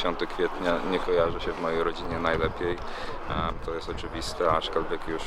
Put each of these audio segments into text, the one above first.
zawsze 10 kwietnia nie kojarzy się w mojej rodzinie najlepiej. To jest oczywiste, aczkolwiek już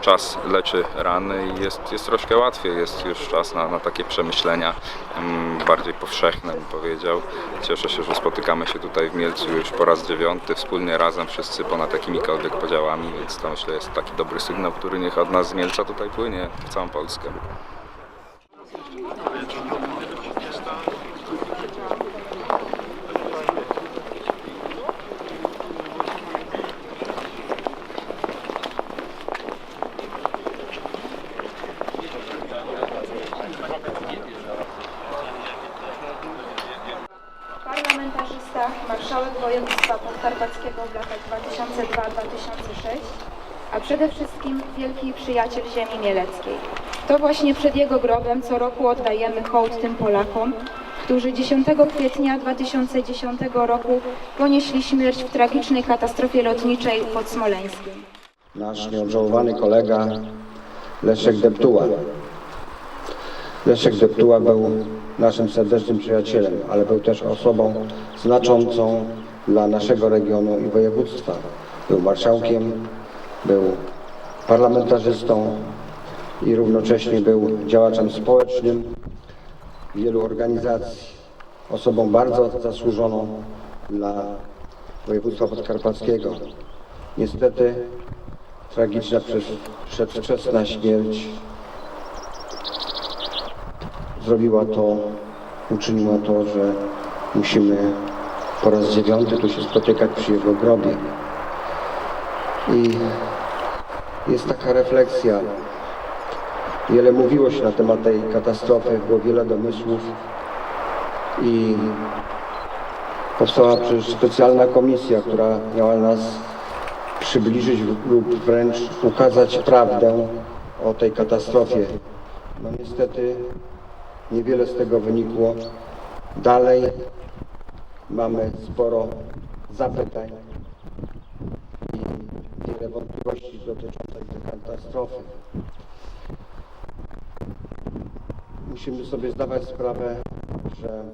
czas leczy rany i jest, jest troszkę łatwiej, jest już czas na, na takie przemyślenia bardziej powszechne, bym powiedział. Cieszę się, że spotykamy się tutaj w Mielcu już po raz dziewiąty, wspólnie razem wszyscy ponad jakimikolwiek podziałami, więc to myślę jest taki dobry sygnał, który niech od nas z Mielca tutaj płynie w całą Polskę. Parlamentarzysta, marszałek województwa podkarpackiego w latach 2002-2006, a przede wszystkim wielki przyjaciel ziemi mieleckiej. To właśnie przed jego grobem co roku oddajemy hołd tym Polakom, którzy 10 kwietnia 2010 roku ponieśli śmierć w tragicznej katastrofie lotniczej pod Smoleńskiem. nasz nieodżałowany kolega Leszek Deptuła. Leszek Deptuła był naszym serdecznym przyjacielem, ale był też osobą znaczącą dla naszego regionu i województwa. Był marszałkiem, był parlamentarzystą i równocześnie był działaczem społecznym wielu organizacji. Osobą bardzo zasłużoną dla województwa podkarpackiego. Niestety tragiczna przedwczesna śmierć zrobiła to, uczyniła to, że musimy po raz dziewiąty tu się spotykać przy jego grobie. I jest taka refleksja. Wiele mówiło się na temat tej katastrofy, było wiele domysłów i powstała przecież specjalna komisja, która miała nas przybliżyć lub wręcz ukazać prawdę o tej katastrofie. No niestety niewiele z tego wynikło. Dalej mamy sporo zapytań i wiele wątpliwości dotyczących tej katastrofy. Musimy sobie zdawać sprawę, że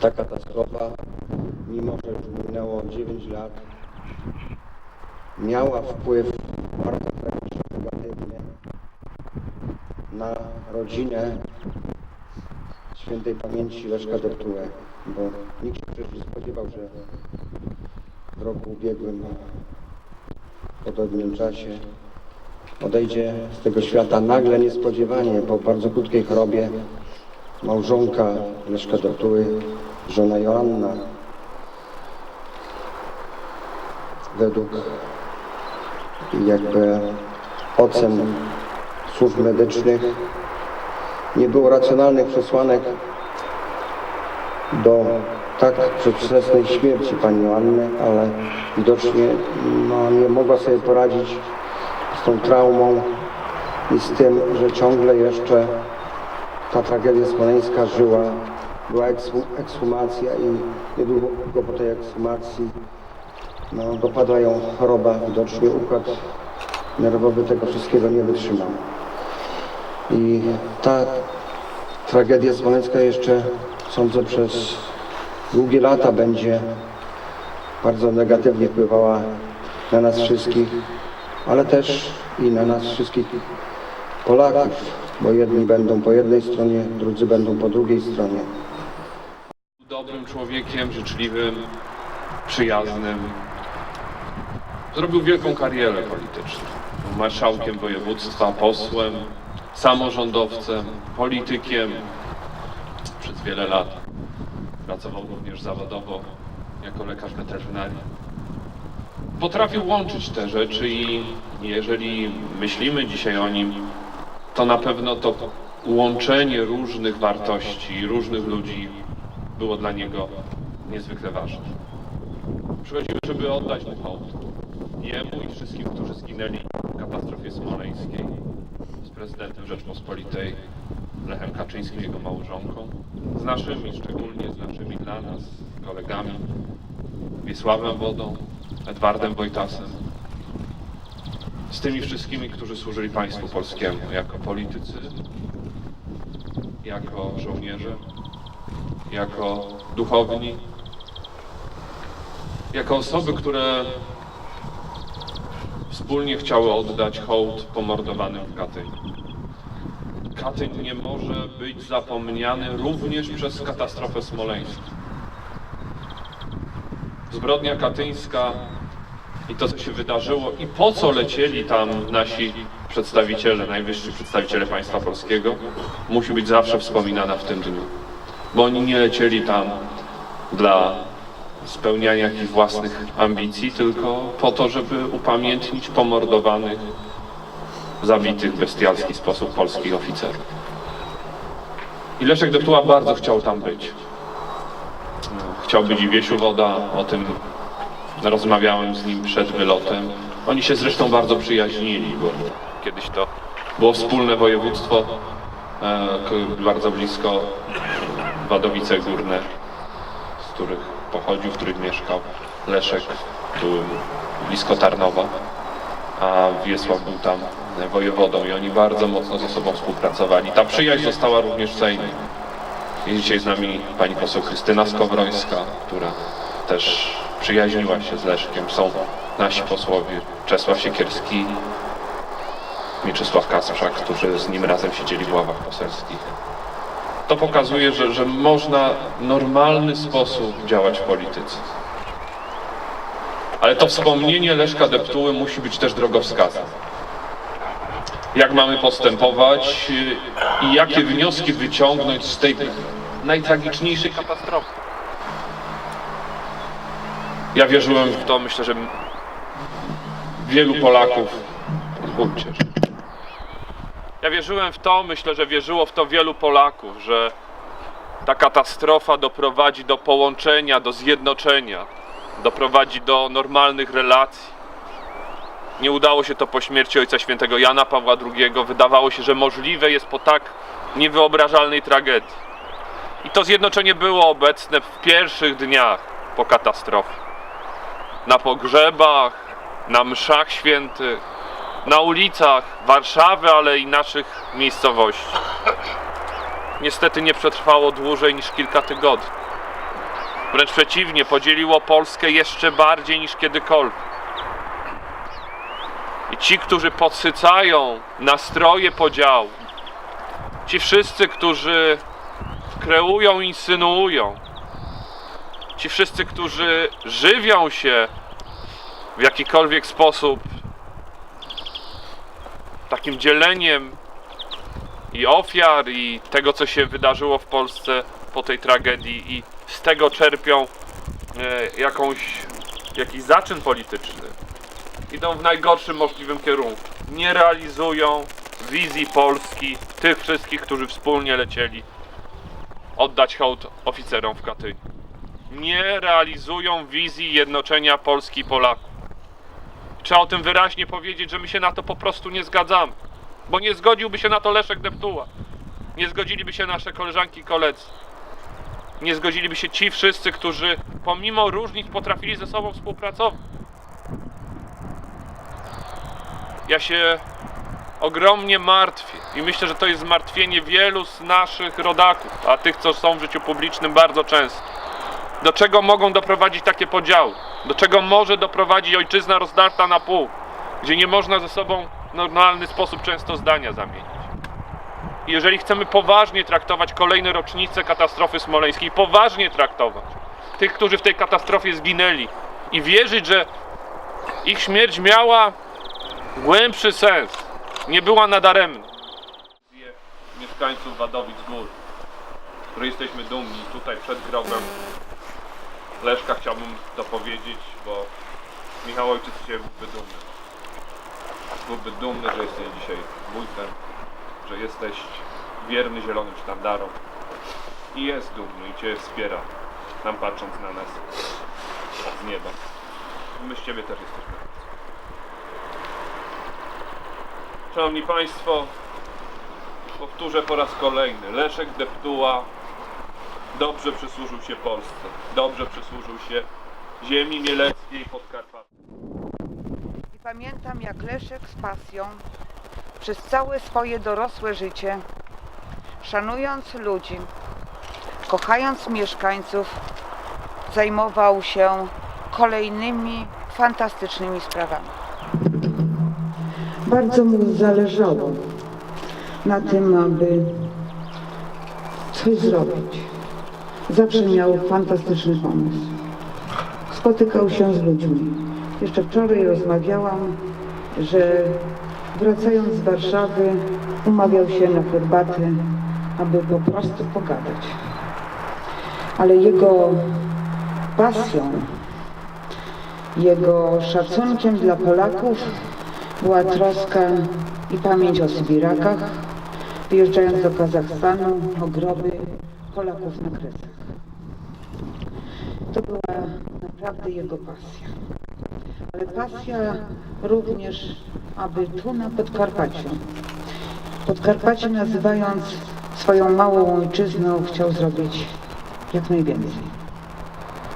ta katastrofa, mimo że już minęło 9 lat, miała wpływ bardzo tragiczny, na rodzinę świętej pamięci Leszka Deptułę, bo nikt się przecież nie spodziewał, że w roku ubiegłym w podobnym czasie odejdzie z tego świata nagle, niespodziewanie, po bardzo krótkiej chorobie małżonka Leszka Deptuły, żona Joanna. Według jakby ocen służb medycznych nie było racjonalnych przesłanek do tak przedwczesnej śmierci pani Joanny, ale widocznie no, nie mogła sobie poradzić z tą traumą i z tym, że ciągle jeszcze ta tragedia smoleńska żyła. Była ekshum- ekshumacja i niedługo po tej ekshumacji no, dopadła ją choroba, widocznie układ nerwowy tego wszystkiego nie wytrzymał. I ta tragedia smoleńska jeszcze, sądzę, przez długie lata będzie bardzo negatywnie wpływała na nas wszystkich, ale też i na nas wszystkich Polaków, bo jedni będą po jednej stronie, drudzy będą po drugiej stronie. Dobrym człowiekiem, życzliwym, przyjaznym. Zrobił wielką karierę polityczną. Marszałkiem województwa, posłem, samorządowcem, politykiem. Przez wiele lat pracował również zawodowo jako lekarz weterynarii. Potrafił łączyć te rzeczy i jeżeli myślimy dzisiaj o nim, to na pewno to łączenie różnych wartości, różnych ludzi było dla niego niezwykle ważne. Przychodzimy, żeby oddać mu hołd. Jemu i wszystkim, którzy zginęli w katastrofie smoleńskiej prezydentem Rzeczpospolitej Lechem Kaczyńskim, jego małżonką, z naszymi, szczególnie z naszymi dla nas kolegami Wiesławem Wodą, Edwardem Wojtasem, z tymi wszystkimi, którzy służyli państwu polskiemu jako politycy, jako żołnierze, jako duchowni, jako osoby, które wspólnie chciały oddać hołd pomordowanym w Katyniu. Katyń nie może być zapomniany również przez katastrofę smoleńską. Zbrodnia katyńska i to, co się wydarzyło i po co lecieli tam nasi przedstawiciele, najwyżsi przedstawiciele państwa polskiego, musi być zawsze wspominana w tym dniu. Bo oni nie lecieli tam dla spełniania jakichś własnych ambicji, tylko po to, żeby upamiętnić pomordowanych, zabitych w bestialski sposób polskich oficerów. I Leszek Deptuła bardzo chciał tam być. Chciał być i Wiesiu Woda, o tym rozmawiałem z nim przed wylotem. Oni się zresztą bardzo przyjaźnili, bo kiedyś to było wspólne województwo, e, bardzo blisko Wadowice Górne, z których pochodził, w których mieszkał Leszek, tu blisko Tarnowa, a Wiesław był tam wojewodą i oni bardzo mocno ze sobą współpracowali. Ta przyjaźń została również w Sejmie. Jest dzisiaj z nami pani poseł Krystyna Skowrońska, która też przyjaźniła się z Leszkiem. Są nasi posłowie Czesław Siekierski, Mieczysław Kasprzak, którzy z nim razem siedzieli w ławach poselskich. To pokazuje, że, że można normalny sposób działać w polityce. Ale to wspomnienie Leszka Deptuły musi być też drogowskazem. Jak mamy postępować i jakie wnioski wyciągnąć z tej najtragiczniejszej katastrofy. Ja wierzyłem w to, myślę, że wielu Polaków. Pozwólcie. Ja wierzyłem w to, myślę, że wierzyło w to wielu Polaków, że ta katastrofa doprowadzi do połączenia, do zjednoczenia, doprowadzi do normalnych relacji. Nie udało się to po śmierci Ojca Świętego Jana Pawła II. Wydawało się, że możliwe jest po tak niewyobrażalnej tragedii. I to zjednoczenie było obecne w pierwszych dniach po katastrofie. Na pogrzebach, na mszach świętych, na ulicach Warszawy, ale i naszych miejscowości. Niestety nie przetrwało dłużej niż kilka tygodni. Wręcz przeciwnie, podzieliło Polskę jeszcze bardziej niż kiedykolwiek. I ci, którzy podsycają nastroje podziału, ci wszyscy, którzy kreują, insynuują, ci wszyscy, którzy żywią się w jakikolwiek sposób takim dzieleniem i ofiar, i tego, co się wydarzyło w Polsce po tej tragedii, i z tego czerpią e, jakąś, jakiś zaczyn polityczny, idą w najgorszym możliwym kierunku. Nie realizują wizji Polski tych wszystkich, którzy wspólnie lecieli oddać hołd oficerom w Katyniu. Nie realizują wizji jednoczenia Polski i Polaków. Trzeba o tym wyraźnie powiedzieć, że my się na to po prostu nie zgadzamy. Bo nie zgodziłby się na to Leszek Deptuła. Nie zgodziliby się nasze koleżanki i koledzy. Nie zgodziliby się ci wszyscy, którzy pomimo różnic potrafili ze sobą współpracować. Ja się ogromnie martwię i myślę, że to jest zmartwienie wielu z naszych rodaków, a tych, co są w życiu publicznym bardzo często. Do czego mogą doprowadzić takie podziały? Do czego może doprowadzić ojczyzna rozdarta na pół, gdzie nie można ze sobą w normalny sposób często zdania zamienić? I jeżeli chcemy poważnie traktować kolejne rocznice katastrofy smoleńskiej, poważnie traktować tych, którzy w tej katastrofie zginęli i wierzyć, że ich śmierć miała głębszy sens, nie była nadaremna. Mieszkańców Wadowic Gór, z której jesteśmy dumni tutaj przed grobem Leszka chciałbym to powiedzieć, bo Michał Ojciec dzisiaj byłby dumny. Byłby dumny, że jesteś dzisiaj wójtem, że jesteś wierny zielonym sztandarom i jest dumny i Cię wspiera, nam patrząc na nas z nieba. My z Ciebie też jesteśmy. Szanowni Państwo, powtórzę po raz kolejny. Leszek Deptuła dobrze przysłużył się Polsce. Dobrze przysłużył się ziemi mieleckiej i Podkarpacia. I pamiętam, jak Leszek z pasją przez całe swoje dorosłe życie, szanując ludzi, kochając mieszkańców, zajmował się kolejnymi fantastycznymi sprawami. Bardzo mu zależało na tym, aby coś zrobić. Zawsze miał fantastyczny pomysł. Spotykał się z ludźmi. Jeszcze wczoraj rozmawiałam, że wracając z Warszawy umawiał się na herbatę, aby po prostu pogadać. Ale jego pasją, jego szacunkiem dla Polaków była troska i pamięć o Sybirakach, wyjeżdżając do Kazachstanu, o groby Polaków na Kresach. To była naprawdę jego pasja. Ale pasja również, aby tu na Podkarpaciu, Podkarpacie nazywając swoją małą ojczyzną, chciał zrobić jak najwięcej.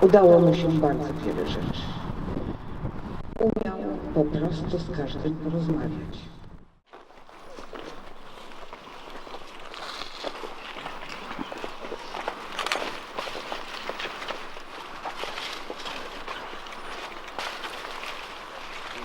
Udało mu się bardzo wiele rzeczy. Umiał po prostu z każdym porozmawiać.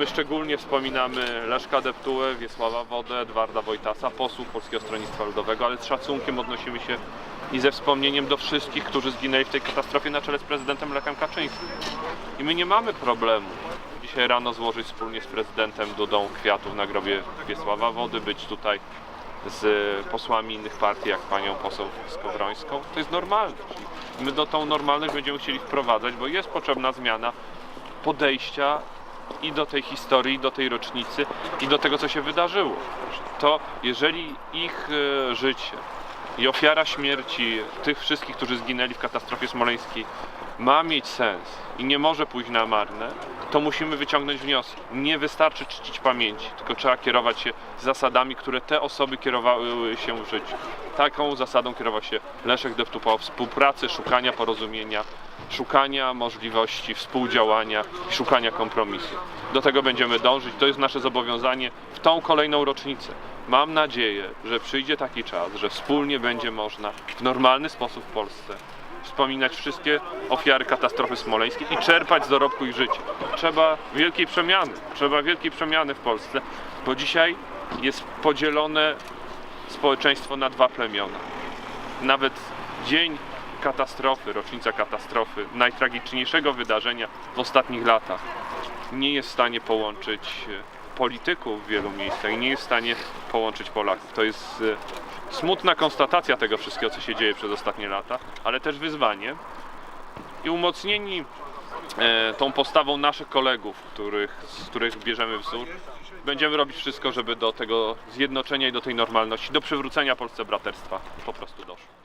My szczególnie wspominamy Leszka Deptułę, Wiesława Wodę, Edwarda Wojtasa, posłów Polskiego Stronnictwa Ludowego, ale z szacunkiem odnosimy się i ze wspomnieniem do wszystkich, którzy zginęli w tej katastrofie na czele z prezydentem Lechem Kaczyńskim. I my nie mamy problemu dzisiaj rano złożyć wspólnie z prezydentem Dudą kwiatów na grobie Wiesława Wody, być tutaj z posłami innych partii, jak panią poseł Skowrońską. To jest normalne. Czyli my do tą normalność będziemy chcieli wprowadzać, bo jest potrzebna zmiana podejścia i do tej historii, do tej rocznicy, i do tego, co się wydarzyło. To jeżeli ich e, życie i ofiara śmierci tych wszystkich, którzy zginęli w katastrofie smoleńskiej, ma mieć sens i nie może pójść na marne, to musimy wyciągnąć wnioski. Nie wystarczy czcić pamięci, tylko trzeba kierować się zasadami, które te osoby kierowały się w życiu. Taką zasadą kierował się Leszek Deptupa współpracy, szukania porozumienia, szukania możliwości współdziałania i szukania kompromisu. Do tego będziemy dążyć. To jest nasze zobowiązanie w tą kolejną rocznicę. Mam nadzieję, że przyjdzie taki czas, że wspólnie będzie można w normalny sposób w Polsce wspominać wszystkie ofiary katastrofy smoleńskiej i czerpać z dorobku ich życia. Trzeba wielkiej przemiany, trzeba wielkiej przemiany w Polsce, bo dzisiaj jest podzielone społeczeństwo na dwa plemiona. Nawet dzień katastrofy, rocznica katastrofy, najtragiczniejszego wydarzenia w ostatnich latach, nie jest w stanie połączyć e, polityków w wielu miejscach i nie jest w stanie połączyć Polaków. To jest e, smutna konstatacja tego wszystkiego, co się dzieje przez ostatnie lata, ale też wyzwanie. I umocnieni e, tą postawą naszych kolegów, których, z których bierzemy wzór, będziemy robić wszystko, żeby do tego zjednoczenia i do tej normalności, do przywrócenia Polsce braterstwa po prostu doszło.